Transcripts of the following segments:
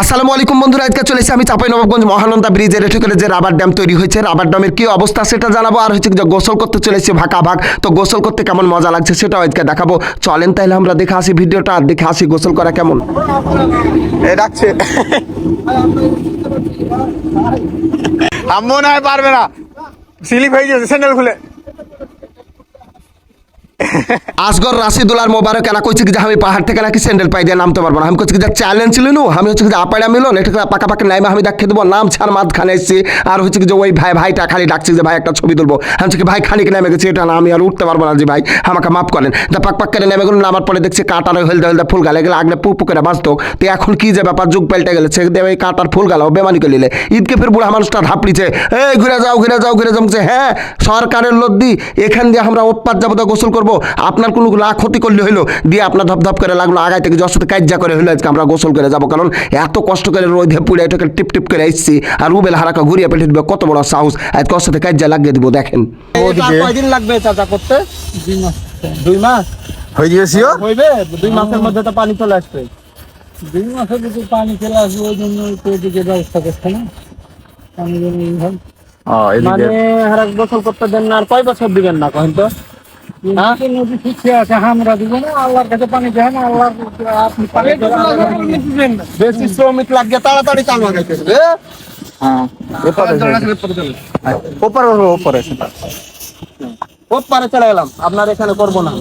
আসসালামু আলাইকুম বন্ধুরা, আজকে চলেছি আমি চাপাই নবাবগঞ্জ মহানন্দা ব্রিজের এঠে করে যে রাবার ড্যাম তৈরি হয়েছে। রাবার ড্যামের কী অবস্থা সেটা জানাব, আর হচ্ছে যে গোসল করতে চলেছি ভাকা ভাগ। তো গোসল করতে কেমন মজা লাগছে সেটাও আজকে দেখাবো। চলেন তাহলে আমরা দেখে আসি ভিডিওটা, আর দেখে আসি গোসল করা কেমন। ডাকছে আম্মু না হয় পারবে না। স্লিপ হয়ে গেছে, স্যান্ডেল খুলে। আসগর রাশিদুলার মোবারক এনা কইছে কি যে আমি পাহাড় থেকে নাকি স্যান্ডেল পাই দিয়ে নামতে পারব না। আমি কইছি যে চ্যালেঞ্জ ছিল আমি হচ্ছে যে আপাড়া মিলন এটা পাকা পাকা নাইমে আমি দেখে দেবো নাম ছাড় মাঝখানে এসেছি। আর হচ্ছে কি যে ওই ভাই ভাইটা খালি ডাকছি যে ভাই একটা ছবি তুলবো। আমি কি ভাই খানিক নেমে গেছি এটা না আমি আর উঠতে পারব না যে ভাই আমাকে মাফ করেন। তা পাক পাক করে নেমে গেল নামার পরে দেখছি কাঁটার হলদে হলদে ফুল গালে গেলে আগলে পু পুকুরে বাঁচতো। তো এখন কি যে ব্যাপার যুগ পাল্টে গেলে সে দেবে কাঁটার ফুল গালাও বেমানি করে নিলে। ঈদকে ফের বুড়া মানুষটা ধাপড়িছে এই ঘুরে যাও ঘুরে যাও ঘুরে বলছে, হ্যাঁ সরকারের লদ্দি এখান দিয়ে আমরা ওপার যাব গোসল করব। আপনার কোনো না ক্ষতি করলে হইল দিয়ে আপনার ধপ ধপ করে লাগল আগায় থেকে যশোতে কাজ্যা করে হইল আজকে আমরা গোসল করে যাব। কারণ এত কষ্ট করে রোদে পুড়ে এটাকে টিপ টিপ করে এসছি আর উবেল হারাকা ঘুরিয়ে পেটে দিবে কত বড় সাহস। আজকে ওর সাথে কাজ্যা লাগিয়ে দিব দেখেন। কয়দিন লাগবে চাচা করতে? দুই মাস। দুই মাস? হয়ে হইবে? দুই মাসের মধ্যে তো পানি চলে আসবে। দুই মাসে যদি পানি চলে আসবে ওই জন্য তো এদিকে ব্যবস্থা করছে না। পানি জন্য। মানে আর এক বছর করতে দেন না আর কয় বছর দিবেন না কহেন তো? নদী শুকিয়ে আছে আমরা দিব না আল্লাহর কাছে পানি আপনি পানি বেশি শ্রমিক লাগবে তাড়াতাড়ি চালু হয়ে গেছে হ্যাঁ। ওপরে ওপরে ওপারে চলে গেলাম আপনার এখানে করব না।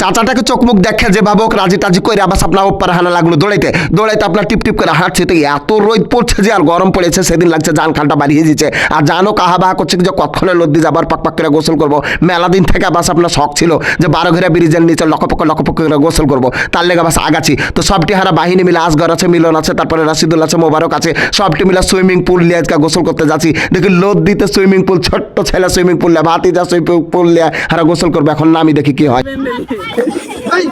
চাচাটাকে চোখ মুখ দেখে যে বাবক রাজি টাজি করে আবার আপনার ওপারে হানা লাগল, দৌড়াইতে। দৌড়াইতে আপনার টিপ টিপ করে হাঁটছে, তো এত রোদ পড়ছে যে আর গরম পড়েছে, সেদিন লাগছে জান খানটা বাড়িয়ে দিচ্ছে আর জানো কাহা বাহা করছে যে কতক্ষণে লদ্দি যাবার পাক পাক করে গোসল করব। মেলা দিন থেকে বাস আপনার শখ ছিল যে বারো ঘেরা ব্রিজের নিচে লক্ষ পক্ষ করে গোসল করব। তার লেগে বাস আগাছি। তো সবটি হারা বাহিনী মিলে আসগর আছে, মিলন আছে, তারপরে রাশিদুল আছে, মোবারক আছে সবটি মিলে সুইমিং পুল নিয়ে আজকে গোসল করতে যাচ্ছি। দেখি লোদ দিতে সুইমিং পুল, ছোট্ট ছেলে সুইমিং পুল নিয়ে ভাতি যা সুইমিং পুল নিয়ে হারা গোসল করবে, এখন নামি দেখি কি হয়। Ay!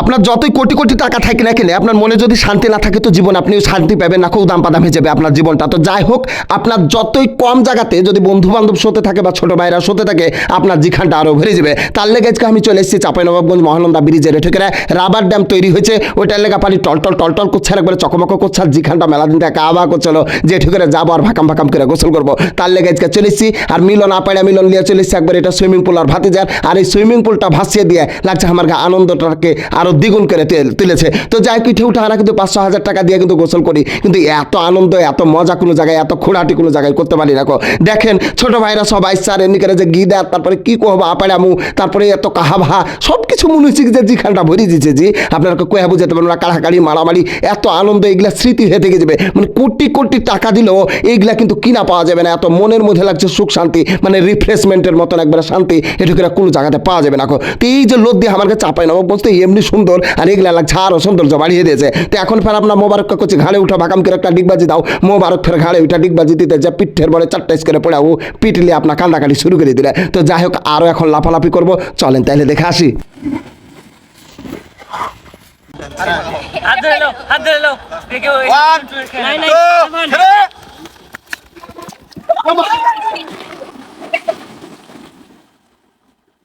আপনার যতই কোটি কোটি টাকা থাকে না কেন, আপনার মনে যদি শান্তি না থাকে তো জীবন আপনিও শান্তি পাবেন না, খুব দাম পাদাম হয়ে যাবে আপনার জীবনটা। তো যাই হোক, আপনার যতই কম জায়গাতে যদি বন্ধু বান্ধব শোতে থাকে বা ছোট ভাইরা শোতে থাকে, আপনার জিখানটা আরও ভরে যাবে। তার লেগে আজকে আমি চলে এসেছি চাপাইনবাবগঞ্জ মহানন্দা ব্রিজের এঠেকেরা। রাবার ড্যাম তৈরি হয়েছে, ওইটার লেগে পানি টলটল টলটল করছে, আর একবারে চকমক করছে, আর জিখানটা মেলা দিন থেকে আবা করছিল, যে এঠেকেরা যাব আর ভাকাম ভাকাম করে গোসল করব। তার লেগে আজকে চলে এসেছি, আর মিলন আপাড়া মিলন নিয়ে চলে এসেছি, একবার এটা সুইমিং পুল আর ভাতে যার আর এই সুইমিং পুলটা ভাসিয়ে দিয়ে লাগছে আমার আনন্দটাকে আরও দ্বিগুণ করে তেল- তুলেছে। তো যাই পিঠে উঠে আমরা কিন্তু পাঁচশো হাজার টাকা দিয়ে কিন্তু গোসল করি। কিন্তু এত আনন্দ, এত মজা কোনো জায়গায়, এত খোঁড়াটি কোনো জায়গায় করতে পারি গো। দেখেন, ছোট ভাইরা সবাই স্যার, এমনি করে যে গি দেয়, তারপরে কি কহবো আপাড়ামু তারপরে এত কাহাভা সব কিছু মনে হচ্ছে যে জিখানটা ভরি দিচ্ছে জি। আপনারা কয়ে বুঝাতে পারবেন না, কাড়াকাড়ি, মারামারি, এত আনন্দ এগুলা স্মৃতি হয়ে থেকে যাবে। মানে কোটি কোটি টাকা দিলেও এইগুলা কিন্তু কিনা পাওয়া যাবে না। এত মনের মধ্যে লাগছে সুখ, শান্তি মানে রিফ্রেশমেন্টের মতন একবারে শান্তি এটুকু কোনো জায়গাতে পাওয়া যাবে না। তো এই যে লোদ দিয়ে আমার কাছে চাপাই না বলতে এমনি সুন্দর আর এগুলা লাগছে আরও সৌন্দর্য বাড়িয়ে দিয়েছে। তো এখন ফের আপনার মোবারক করছে ঘাড়ে উঠা ভাকাম করে একটা ডিগবাজি দাও। মোবারক ফের ঘাড়ে উঠা ডিগবাজি দিতে যা পিঠের বলে চারটা করে পড়ে ও পিটলে আপনার কান্দাকাটি শুরু করে দিলে। তো যাই হোক আরও এখন লাফালাফি করব। চলেন তাহলে দেখে আসি। হাত ধরে লো হাত ধরে লো দেখে ওয়ান নাই নাই টু থ্রি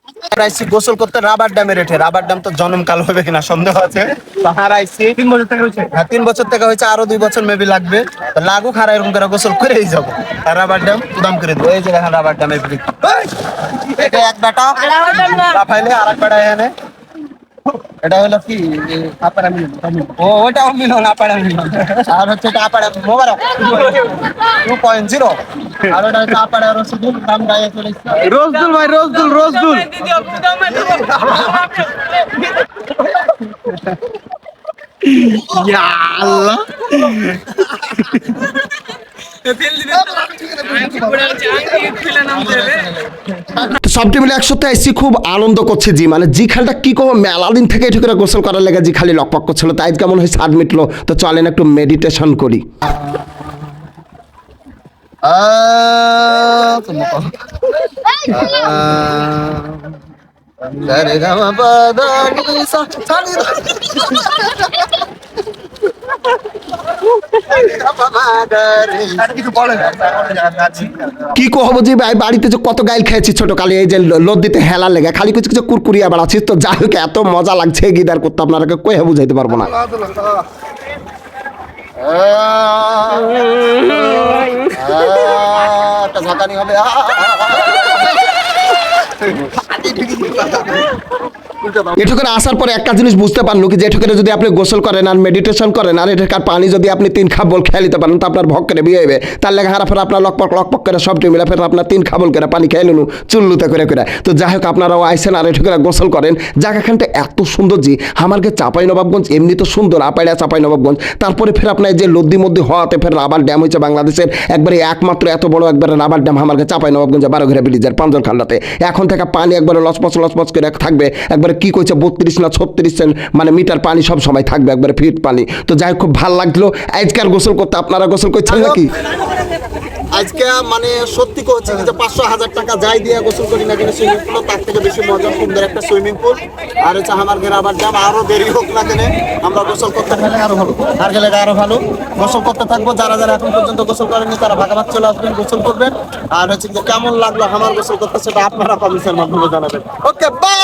আমরা আইসি গোসল করতে রাবার ড্যামে রেঠে রাবার ড্যাম তো জন্মকাল হবে কিনা সন্দেহ আছে। পাহাড় আইসি তিন বছর থেকে হয়েছে। হ্যাঁ তিন বছর থেকে হয়েছে আরও দুই বছর মেবি লাগবে। লাগুক হারা এরকম করে গোসল করেই যাব। আর রাবার ড্যাম দাম করে দেবো। এই যে দেখেন রাবার ড্যামের এটা এক বেটা। রাবার ড্যাম না। রাফাইলে আর এক বেটা এখানে। এটা হলো কি আপাড়া মিলন ও ওটাও মিলন আপাড়া মিলন আর হচ্ছে এটা আপাড়া মোবারক টু পয়েন্ট জিরো আর ওটা হচ্ছে আপাড়া রসুদুল নাম গায়ে চলে রোজদুল ভাই রোজদুল রোজদুল দিদি অপুর দাম আল্লাহ। তো সবটি মিলে একসাথে এসেছি খুব আনন্দ করছে জি মানে জি খালটা কি কব মেলা দিন থেকে এটু করে গোসল করার লেগে জি খালি লকপক করছিল তাই কেমন হয়েছে আট মিটলো তো চলেন একটু মেডিটেশন করি রে কি কহবো যে ভাই বাড়িতে যে কত গাইল খেয়েছি ছোট কালে এই যে লোদ দিতে হেলার লেগে, খালি কিছু কিছু কুরকুরিয়া বেড়াচ্ছিস তো যাই হোক, এত মজা লাগছে গিদার করতে, আপনারা কয়ে বুঝাইতে পারব না। হবে। এটুকুরে আসার পরে একটা জিনিস বুঝতে পারল যে এটুকুরে যদি আপনি গোসল করেন আর মেডিটেশন করেন আর এটাকার পানি যদি আপনি তিন খাবল খেয়ে নিতে পারেন, তো আপনার ভক করে বিয়ে হবে তার লেগে হারা ফের আপনার লকপক লকপক করে সবটি মিলে ফের আপনার তিন খাবল করে পানি খেয়ে নিলু চুল্লুতে করে করে। তো যাই হোক, আপনারাও আইসেন আর এটুকুরে গোসল করেন। জায়গাখানটা এত সুন্দর জি। আমাকে চাপাই নবাবগঞ্জ এমনি তো সুন্দর, আপাইড়া চাপাই নবাবগঞ্জ তারপরে ফের আপনার যে লদ্দি মধ্যে হওয়াতে ফের রাবার ড্যাম হয়েছে বাংলাদেশের। একবারে একমাত্র এত বড় একবারে রাবার ড্যাম আমাকে চাপাই নবাবগঞ্জে বারো ঘরে ব্রিজের পাঞ্জল খান্ডাতে এখন থেকে পানি একবারে লসপস লসপস করে থাকবে। একবারে কি কইছে, বত্রিশ না ছত্রিশ সেন্ট মানে মিটার পানি সব সময় থাকবে একবারে ফিট পানি। তো যাই হোক, খুব ভালো লাগল। আজকাল গোসল করতে আপনারা গোসল করছেন নাকি? আজকে মানে সত্যি করছি যে পাঁচশো হাজার টাকা যাই দিয়ে গোসল করি না কেন, সুইমিং পুল তার থেকে বেশি মজা, সুন্দর একটা সুইমিং পুল। আর হচ্ছে আমার গ্রামার দাম আরও দেরি হোক না কেন, আমরা গোসল করতে গেলে আরও ভালো। আর গেলে আরও ভালো। গোসল করতে থাকব, যারা যারা এখন পর্যন্ত গোসল করেনি তারা ভাগাভাগ চলে আসবেন, গোসল করবেন। আর হচ্ছে যে কেমন লাগল আমার গোসল করতে, সেটা আপনারা কমেন্টের মাধ্যমে জানাবেন। Okay bye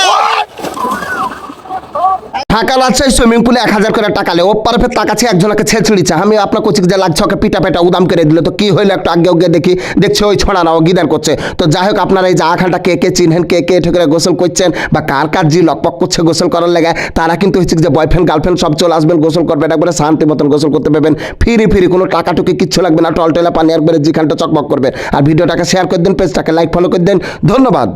Dhaka Rajshahi swimming পুলে এক হাজার করে টাকা লে। ওপারে ফের টাকাছে একজনকে ছেঁচড়িছে আমি আপনার কোচিক যে লাগছে, ওকে পিটা পেটা উদাম করে দিল। তো কি হইল একটু আগে ওগে দেখি, দেখছি ওই ছড়া না, ও গিদার করছে। তো যাই হোক, আপনারা এই যে আখালটা কে কে চিনহেন, কে কে এঠে করে গোসল করছেন বা কার কার জি লকপক করছে গোসল করার লেগে, তারা কিন্তু হচ্ছে যে বয়ফ্রেন্ড গার্লফ্রেন্ড সব চলে আসবেন, গোসল করবেন, একবারে শান্তি মতন গোসল করতে পারবেন। ফিরি ফিরি, কোনো টাকাটুকি কিচ্ছু লাগবে না, টলটেলা পানি একবারে জিখানটা চকমক করবে। আর ভিডিওটাকে শেয়ার করে দেন পেজটাকে লাইক ফলো করে দেন। ধন্যবাদ।